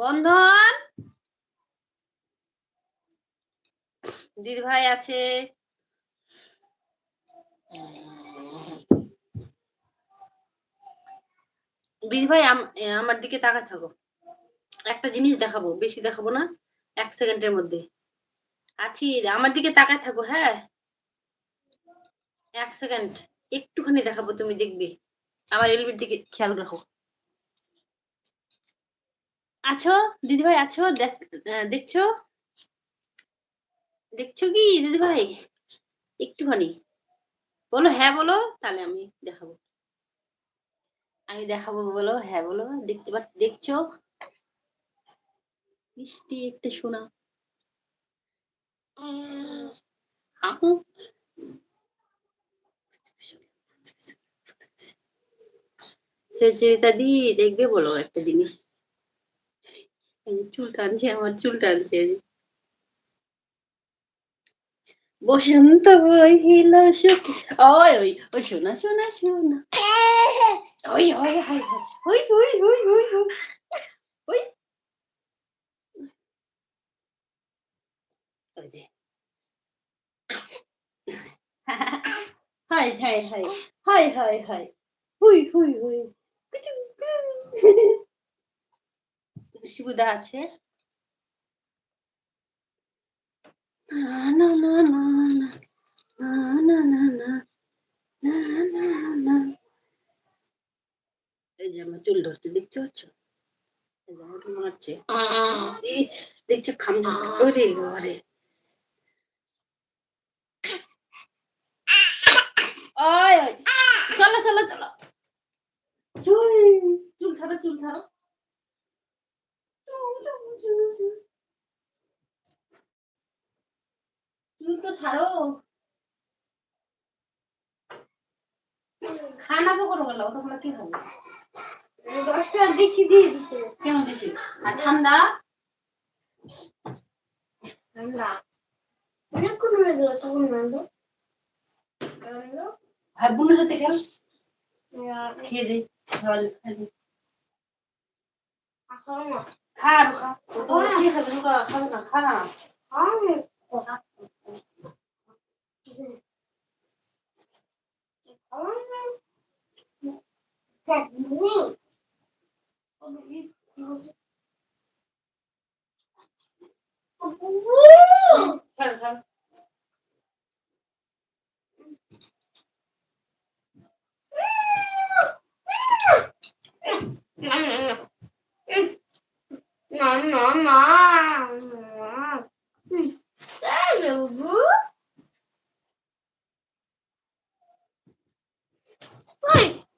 বন্ধন। ভাই আছে। আম- আমার দিকে তাকা থাকো। একটা জিনিস দেখাবো, বেশি দেখাবো না, এক সেকেন্ডের মধ্যে। আছি, আমার দিকে তাকায় থাকো হ্যাঁ? এক সেকেন্ড, একটুখানি দেখাবো, তুমি দেখবে। আমার এলবির দিকে খেয়াল রাখো। আছো? দিদি ভাই আছো দেখছ? দেখছ কি দিদি ভাই একটুখানি। বলো হ্যাঁ বলো, তাহলে আমি দেখাবো। আমি দেখাবো, বলো হ্যাঁ বলো, দেখতে পাচ্ছ দেখছ? মিষ্টি একটা শোনা দেখবে বলো একটা জিনিস। চুল টানছে আমার চুল টানছে এই যে। বসন্ত বহিল সুখ ওই ওই ওই শোনা শোনা শোনা ওই ওই হাই হাই ওই ওই ওই ওই ওই ওই ওই যে। Hi hi hi hi hi hi হুই হুই হুই সুবিধা আছে না না না না না না না না না না এই যে আমার চুল ধরছে দেখতে পাচ্ছ আমাকে মারছে দেখছ ওরে ওরে ওই চলো চলো চলো চুল চুল ছাড়ো চুল ছাড়ো চুল, চুল, চুল, চুল। চুল তো ছাড়ো। খানা তো করো গেল ওটা কি খাব দশটা বেশি দিয়ে দিছে কেন দিছি আর ঠান্ডা? ঠান্ডা। অনেকক্ষণ হয়ে গেল তখন নামবো। ভাই বোনের সাথে খেল। খেয়ে দে জল খেয়ে দে। খা খা খাবে রুকা খাবে না খা Thank you.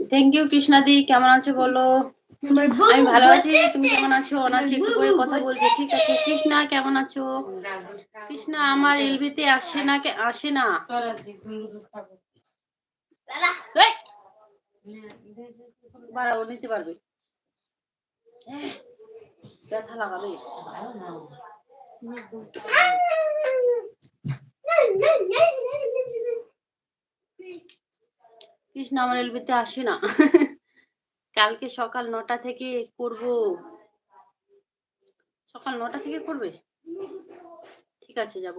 থ্যাংক ইউ কৃষ্ণাদি কেমন আছো বলো আমি ভালো আছি তুমি কেমন আছো অনাছি একটু করে কথা বলছি ঠিক আছে কৃষ্ণা কেমন আছো কৃষ্ণা আমার এলবিতে আসে না কে আসে না দাদা এই! বাড়াও নিতে পারবে ব্যথা লাগাবে কৃষ্ণ আমার এলবিতে আসে না। কালকে সকাল নটা থেকে করব। সকাল নটা থেকে করবে? ঠিক আছে, যাব।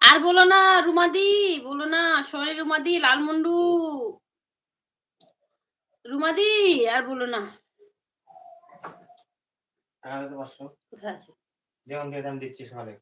আর বলো না, রুমাদি, বলো না, সরে রুমাদি, লালমন্ডু। রুমাদি আর বলো না। কোথায় আছে? যেমন দিয়ে দিচ্ছি সকালে